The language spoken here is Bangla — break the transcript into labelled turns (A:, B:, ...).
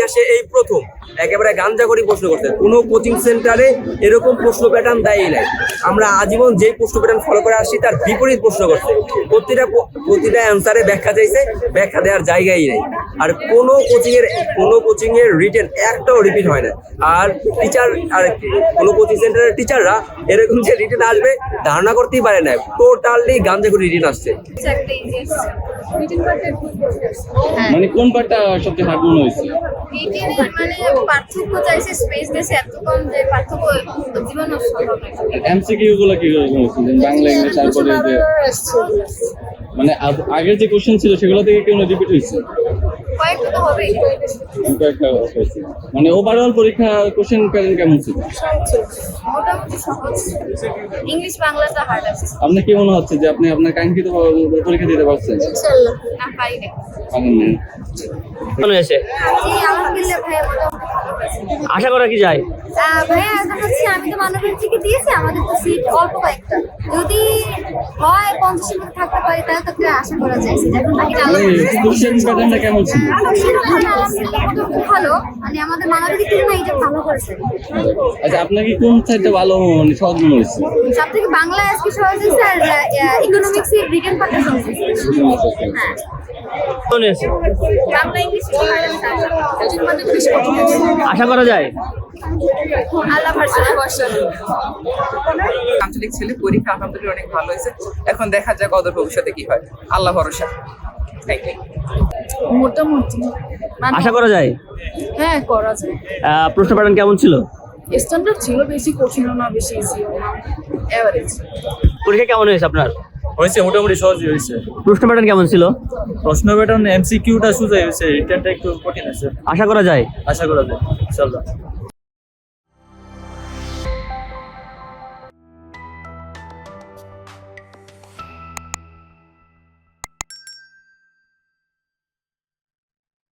A: ইতিহাসে এই প্রথম। একেবারে গাঞ্জা করে প্রশ্ন করতে। কোনো কোচিং সেন্টারে এরকম প্রশ্ন প্যাটার্ন দেয়ই নাই। আমরা আজীবন যেই প্রশ্ন প্যাটার্ন ফলো করে আসছি, তার বিপরীত প্রশ্ন করছে। প্রতিটা প্রতিটা অ্যান্সারে ব্যাখ্যা চাইছে, ব্যাখ্যা দেওয়ার জায়গাই নেই। আর কোনো কোচিং এর কোনো কোচিং এর রিটেন একটাও রিপিট হয় না। আর টিচার আর কোনো কোচিং সেন্টারের টিচাররা এরকম যে রিটেন আসবে ধারণা করতেই পারে না। টোটালি গাঞ্জা করে রিটেন আসছে।
B: হ্যাঁ।
C: মানে কোন পার্টটা সবচেয়ে হার্ড মনে হয়েছে?
B: মানে পার্থক্য চাইছে স্পেস দিয়েছে এত কম যে পার্থক্য জীবন সম্ভব নয়
C: এমসিকিউ গুলো কি বাংলা ইংলিশ তারপরে যে মানে আগের যে কোশ্চেন ছিল সেগুলো থেকে কেউ রিপিট হয়েছে?
B: কয়েকটা
C: হয়েছে। মানে ওভারঅল পরীক্ষা কোশ্চেন প্যাটার্ন কেমন ছিল?
B: ইংলিশ বাংলাটা হার্ড আছে।
C: আপনার কি মনে হচ্ছে যে আপনি আপনার কাঙ্ক্ষিত পরীক্ষা দিতে পারছেন?
B: না পারি না।
D: কেমন হয়েছে আশা করা কি যায়?
B: ভাইয়া আমি তো মানবের থেকে দিয়েছি আমাদের তো সিট অল্প কয়েকটা। পঞ্চাশের মধ্যে থাকতে পারি তাহলে তো আশা করা যায়। এখন বাকিটা আল্লাহ
C: মানে কোশ্চেন প্যাটার্নটা কেমন ছিল?
B: ভালো মানে আমাদের মানবের দিক থেকে ভালো করেছে।
C: আচ্ছা আপনার কোন সাইডটা ভালো মানে সহজ মনে হয়েছে
B: সব থেকে বাংলা আজকে সহজ হয়েছে আর ইকোনমিক্স এর রিটেন পার্টটা সহজ হয়েছে। হ্যাঁ।
D: আশা করা যায়?
B: আল্লাহ ভার্সনে বসন
E: আঞ্চলিক ছেলে পরীক্ষা আলহামদুলিল্লাহ অনেক ভালো হয়েছে। এখন দেখা যাক অদূর ভবিষ্যতে কি হয়। আল্লাহ ভরসা। থ্যাংক ইউ
F: মোটামুটি। মানে
D: আশা করা যায়?
F: হ্যাঁ করা যায়।
D: প্রশ্ন প্যাটার্ন কেমন ছিল?
F: স্ট্যান্ডার্ড ছিল বেশি কঠিনও না বেশি ইজিও না এভারেজ
D: পরীক্ষা কেমন হয়েছে আপনার?
G: হয়েছে মোটামুটি সহজই হয়েছে।
D: প্রশ্ন প্যাটার্ন কেমন ছিল?
G: প্রশ্ন প্যাটার্ন এমসিকিউটা সোজা হয়েছে রিটার্নটা একটু কঠিন আছে
D: আশা করা যায়?
G: আশা করা যায় ইনশাল্লাহ।